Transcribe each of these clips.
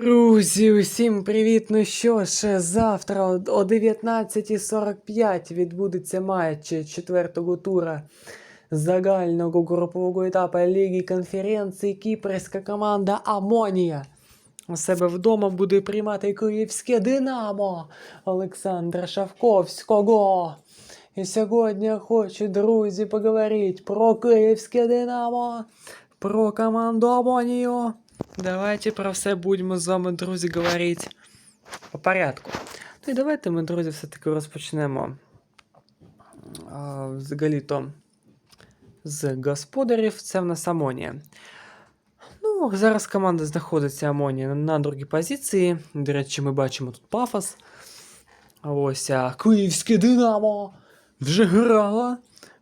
Друзі, усім привіт! Ну що ж, завтра о о 19.45 відбудеться матч четвертого тура загального групового етапу Ліги конференції Кіпрська команда Амонія. У себе вдома буде приймати київське Динамо Олександра Шавковського. І сьогодні хочу, друзі, поговорити про київське Динамо, про команду Амонію. Давайте про все будемо з вами, друзі, говорити по порядку. Ну і давайте ми, друзі, все-таки розпочнемо а, взагалі-то з господарів. Це в нас Амонія. Ну, зараз команда знаходиться Амонія на другій позиції. До речі, ми бачимо тут пафос. Ось а, Київське Динамо вже грала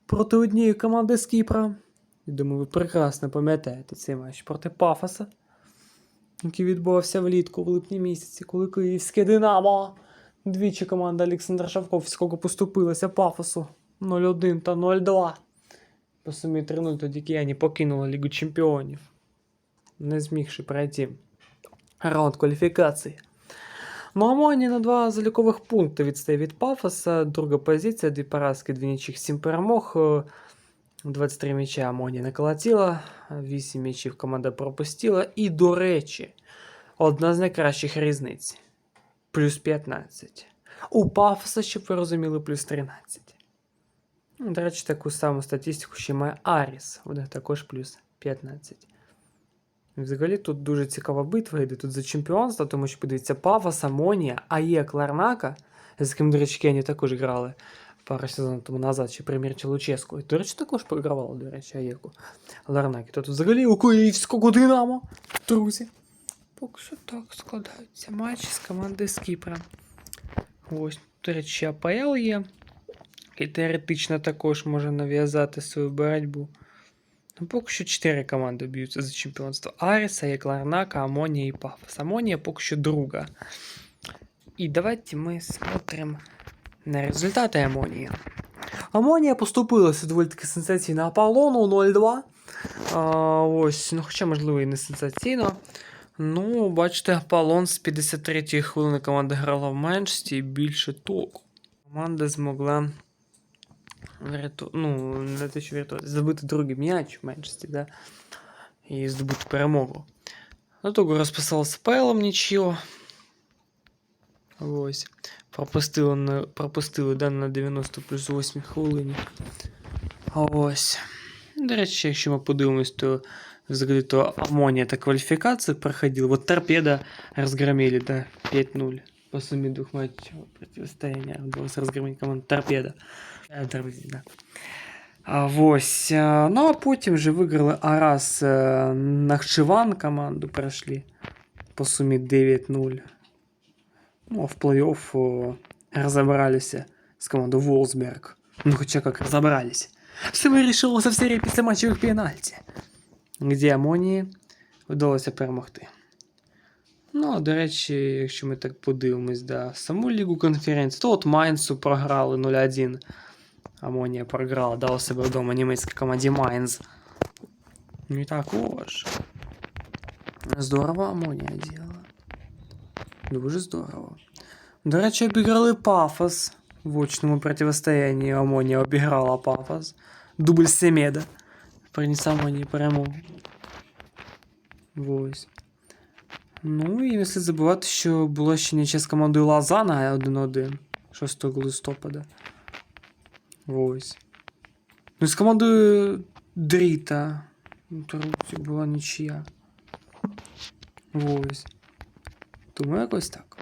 проти однієї команди з Кіпра. Я думаю, ви прекрасно пам'ятаєте цей матч проти Пафоса, який відбувався влітку в липні місяці, коли Київське Динамо. Двічі команда Олександра Шавковського поступилася Пафосу 0-1 та 0-2. По сумі 3-0 тоді кияні покинули Лігу Чемпіонів, не змігши пройти раунд кваліфікації. Ну, Амоні на два залікових пункти відстає від Пафоса. Друга позиція, дві поразки, дві нічих, сім перемог. Е, 23 м'яча Амоні наколотила, 8 м'ячів команда пропустила. І, до речі, одна з найкращих різниць. Плюс 15. У Пафоса, щоб ви розуміли, плюс 13. Ну, До речі, таку саму статистику ще має Аріс. Них також плюс 15. Взагалі тут дуже цікава битва йде тут за чемпіонство, тому що подивіться, Пафос, Амонія, АЄ Кларнака, з яким, до речі, Кені також грали пару сезонів тому назад, ще прем'єр Луческу. І, речі, також програвали, до речі, АЄКу Ларнаки. Тут взагалі у Київського Динамо, друзі. Поки що так складаються матчі з команди з Кіпра. Ось, до речі, АПЛ є. І теоретично також може нав'язати свою боротьбу. Ну, поки що 4 команди б'ються за чемпіонство. Аріса, Якларнака, Амонія і Пафос. Амонія поки що друга. І давайте ми смотрим на результати Амонії. Амонія поступилася доволі таки сенсаційно Аполлону 0-2. А, ось, ну хоча, можливо, і не сенсаційно. Ну, бачите, Аполлон з 53-ї хвилини команда грала в меншості і більше толку. Команда змогла вряту... ну, не те, що врятувати, забити другий м'яч в меншості, да? і здобути перемогу. До того розписалася Пелом нічого. Ось. Пропустили, на, пропустили да, на 90 плюс 8 хвилині. Ось. До речі, якщо ми подивимось, то взагалі то Амонія та кваліфікацію проходила. Вот торпеда розгромили, да, 5-0. По сумі двох матчів протистояння вдалося розгромити команду Торпеда. Е, Друзі, да. А, ось. е, Ну, а потім вже виграли Арас е, Нахчиван команду пройшли. По сумі 9-0. Ну, а в плей-офф о, разобрались с командой Волсберг. Ну, хотя как разобрались. Все вирішилося в серії після матчевих пенальті, де Амонії вдалося перемогти. Ну, а, до речі, якщо ми так подивимось, да, саму лігу конференції, то от Майнсу програли 0-1. Амонія програла, дала себе вдома німецькій команді Майнз. Ну і також. Здорово Амонія діяла. Дуже здорово. До речі, обіграли Пафос в очному протистоянні. Амонія обіграла Пафос. Дубль Семеда. Приніс Амонії перемогу. Ось. Ну і не слід забувати, що було ще ніче з командою Лазана 1-1 6 листопада. Ось. Ну і з командою Дріта. Була нічия. Ось. Тому якось так.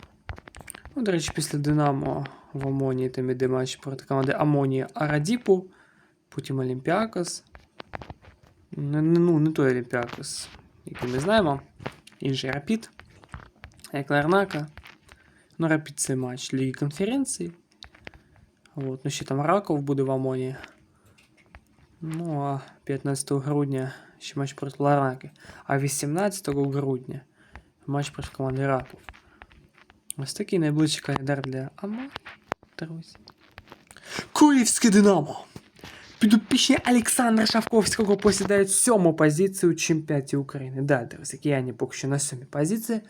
Ну, до речі, після Динамо в Амонії там іде матч проти команди Амонія Арадіпу, потім Олімпіакос. Ну, не той Олімпіакос, який ми знаємо. Інший Рапід. Як Ларнака. Ну, Рапід це матч Ліги конференції. От, ну ще там Раков буде в Амоні. Ну, а 15 грудня ще матч проти Ларнаки. А 18 грудня матч проти команди Раков. Ось такий найближчий календар для Амоні, друзі. Київське Динамо! Підопічні Олександра Шавковського посідають сьому позицію у чемпіонаті України. Да, друзі, кияні поки що на сьомій позиції.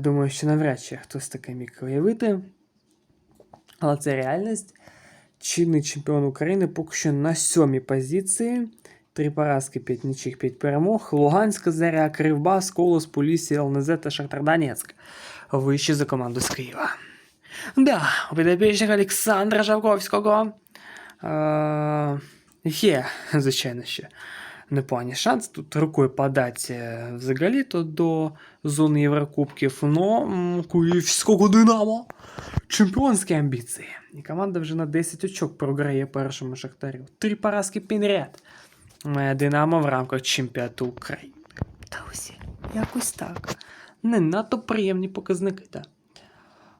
Думаю, що навряд чи хтось таке міг уявити. Але це реальність. Чинний чемпіон України поки що на сьомій позиції. Три поразки, 5 нічих, 5 перемог. Луганська заря, Кривбас, Колос, Полісся, ЛНЗ та Шахтар Донецьк. Вище за команду з Києва. Да, у підопічних Олександра Жавковського е, є, звичайно, ще непоганий шанс. Тут рукою подати е, взагалі то до зони Єврокубків, но Київського Динамо. Чемпіонські амбіції. І команда вже на 10 очок програє першому Шахтарю. Три поразки підряд. Має Динамо в рамках чемпіонату України. Та ось якось так. Не надто приємні показники, так.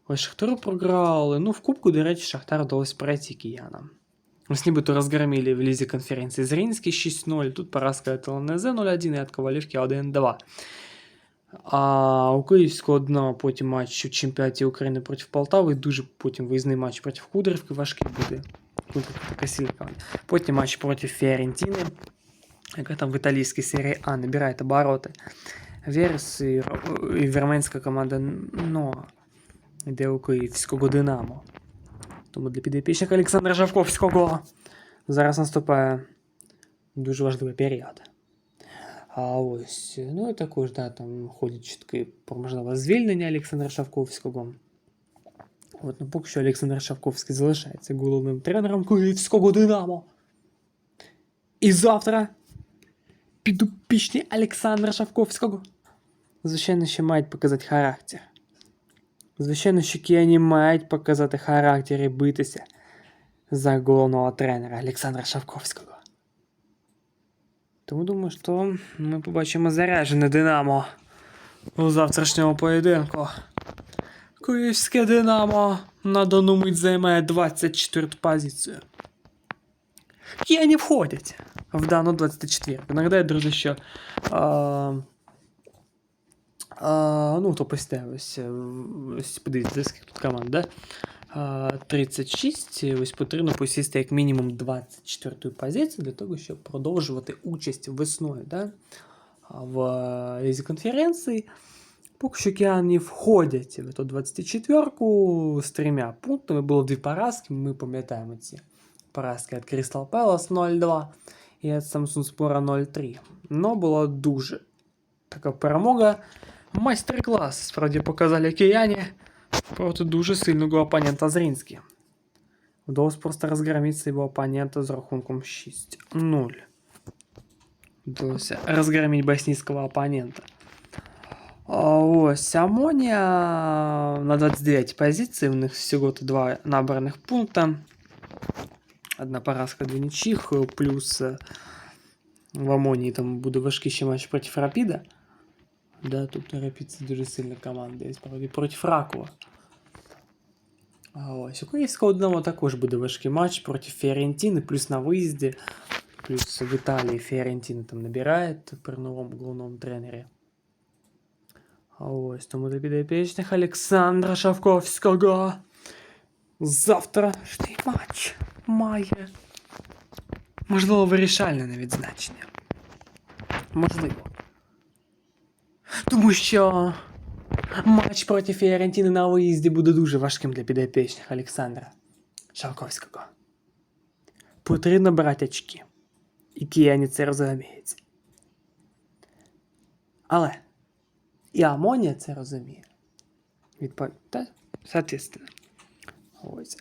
Ось Шахтару програли. Ну, в Кубку, до речі, Шахтар вдалося пройти киянам. Ось нібито розгромили в лізі конференції Зринський 6-0, тут поразка від ЛНЗ 0-1 і від Ковалівки 1-2. А у Київського дна потім матч у чемпіонаті України проти Полтави, дуже потім виїзний матч проти Кудрівки важкий буде. Сильна команда. Потім матч проти Фіорентіни, яка там в італійській серії А набирає обороти. Верес і, і вірменська команда НОА йде у Київського Динамо. Тому для підопічника Олександра Жавковського зараз наступає дуже важливий період. А ось, ну і також, да, там ходять чутки про можливе звільнення Олександра Шавковського. От, ну поки що Олександр Шавковський залишається головним тренером Київського Динамо. І завтра підопічні Олександра Шавковського. Звичайно, ще мають показати характер. Звичайно, що кияні мають показати характер і битися за головного тренера Олександра Шавковського. Тому думаю, що ми побачимо заряджене Динамо у завтрашньому поєдинку. Київське Динамо на дану мить займає 24 позицію. Кияні входять в дану 24. Нагадаю, друзі, що. А, а, ну, то поставив ось, е, подивіться, скільки тут команд, да? А, 36, ось потрібно посісти як мінімум 24 позицію для того, щоб продовжувати участь весною да? в е, лізі конференції. Поки що кияни входять в ту 24-ку з трьома пунктами. Було дві поразки, ми пам'ятаємо ці поразки від Crystal Palace 0-2 і від Samsung Spora 0-3. Но була дуже така перемога. Майстер-клас, справді показали кияні проти дуже сильного опонента Зринський. Вдалося просто розгромити свого опонента з рахунком 6-0. Вдалося розгромити боснійського опонента. А Ось Амонія на 29 позиції. У них всього два набраних пункта. Одна поразка, дві нічих, плюс е, в Амонії там буде важкий ще матч проти Рапіда. Да, тут Рапід це дуже сильна команда, і справді проти Ракова. А ось у Київського Динамо також буде важкий матч проти Фіорентіни, плюс на виїзді, плюс в Італії Фіорентіна там набирає при новому головному тренері. Ось тому для підопічних Олександра Шавковського. Завтрашній матч має. Можливо, вирішальне навіть значення. Можливо. Тому що матч проти Фіорентіни на виїзді буде дуже важким для підопічних Олександра Шавковського. Потрібно брати очки. І кияні це розуміють. Але і Амонія це розуміє. Відповідь. Соответственно. Ось.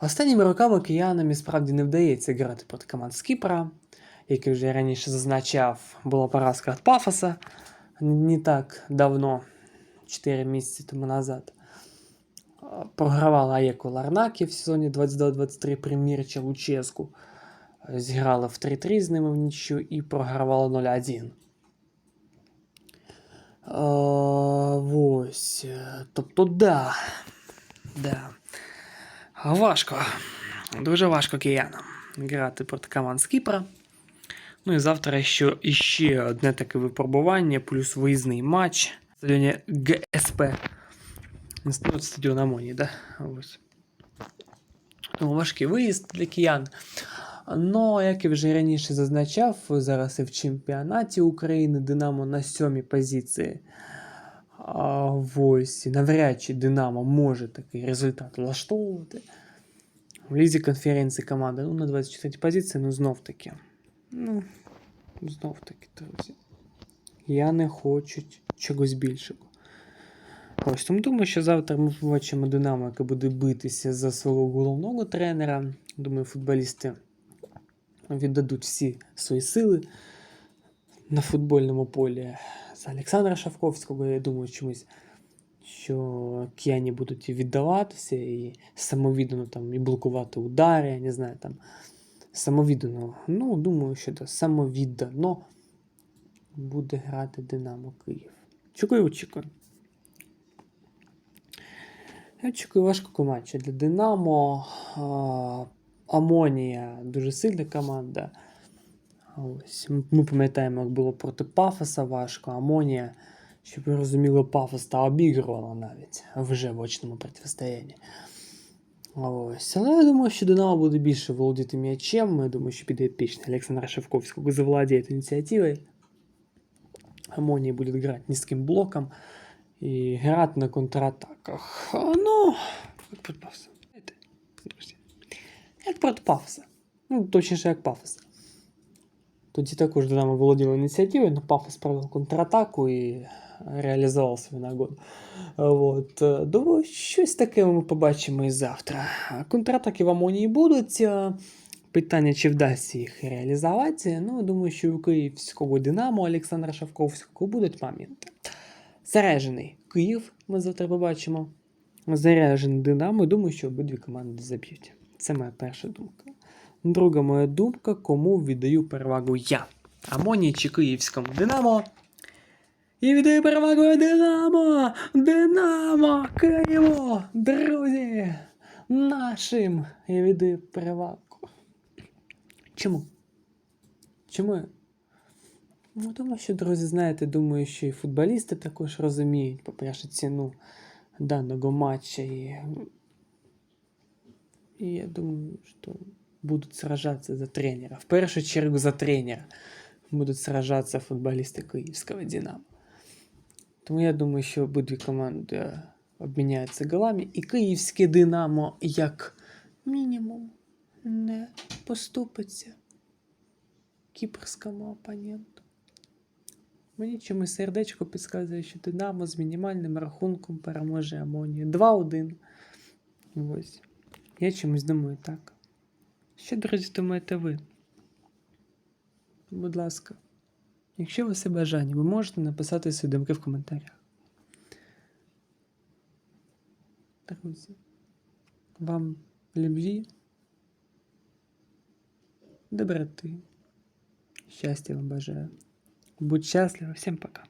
Останніми роками киянам і справді не вдається грати проти команд з Кіпра, як я вже раніше зазначав, була поразка від Пафоса не так давно, 4 місяці тому назад. Програвала Аєку Ларнакі в сезоні 22-23 при Мірча Луческу. Зіграла в 3-3 з ними в нічю і програвала 0-1. А, ось. Тобто, да. Да. Важко. Дуже важко киянам грати проти команд з Кіпра. Ну і завтра ще, іще одне таке випробування, плюс виїзний матч. в Стадіоні ГСП. Ну, стадіон Амоні, да? Ось. Тому важкий виїзд для киян. Ну, як я вже раніше зазначав, зараз і в чемпіонаті України Динамо на сьомій позиції. А Ось, навряд чи Динамо може такий результат влаштовувати. В лізі конференції команда ну, на 24 позиції, ну знов таки. Ну, знов таки, друзі. Я не хочу чогось більшого. Ось тому думаю, що завтра ми побачимо Динамо, яке буде битися за свого головного тренера. Думаю, футболісти віддадуть всі свої сили на футбольному полі за Олександра Шавковського. Я думаю, чомусь, що кияні будуть і віддаватися, і самовіддано там і блокувати удари, я не знаю, там самовіддано. Ну, думаю, що да, самовіддано буде грати Динамо Київ. Чекаю, очікую. Я очікую важкого матчу для Динамо. А, Амонія дуже сильна команда. Ось. м- Ми пам'ятаємо, як було проти Пафоса важко. Амонія, щоб ви розуміли, Пафос та обігрувала навіть вже в очному протистоянні. Ось. Але я думаю, що Динамо буде більше володіти м'ячем. Я думаю, що піде епічний Олександр Шевковський завладіє ініціативою. Амонія буде грати низьким блоком і грати на контратаках. А, Ну, як проти Пафоса. Знаєте, друзі, Як проти Пафоса. Ну, точніше, як Пафос. Тоді також Динамо володіло ініціативою, но Пафос провел контратаку і реалізував свою нагоду. От. е, Думаю, щось таке ми побачимо і завтра. Контратаки в Амонії будуть. е, Питання, чи вдасться їх реалізувати. Ну, думаю, що у київського Динамо Олександра Шавковського будуть моменти. Заряджений Київ, ми завтра побачимо. Заряджений Динамо, думаю, що обидві команди заб'ють. Це моя перша думка. Друга моя думка, кому віддаю перевагу я. Амонії чи Київському Динамо. І віддаю перевагу Динамо! Динамо! Києво! Друзі! Нашим! Я віддаю перевагу. Чому? Чому? Ну, тому що, друзі, знаєте, думаю, що і футболісти також розуміють, по-перше, ціну даного матча. І, і я думаю, що будуть сражатися за тренера. В першу чергу за тренера будуть сражатися футболісти Київського Динамо. Тому я думаю, що обидві команди обміняються голами, і київське Динамо як мінімум не поступиться кіпрському опоненту. Мені чомусь сердечко підказує, що Динамо з мінімальним рахунком переможе Амонію. 2-1. Ось. Я чомусь думаю так. Що, друзі, думаєте ви? Будь ласка, якщо у вас є бажання, ви можете написати свої думки в коментарях. Друзі, вам любві, доброти, щастя вам бажаю. Будь счастливы, всем пока.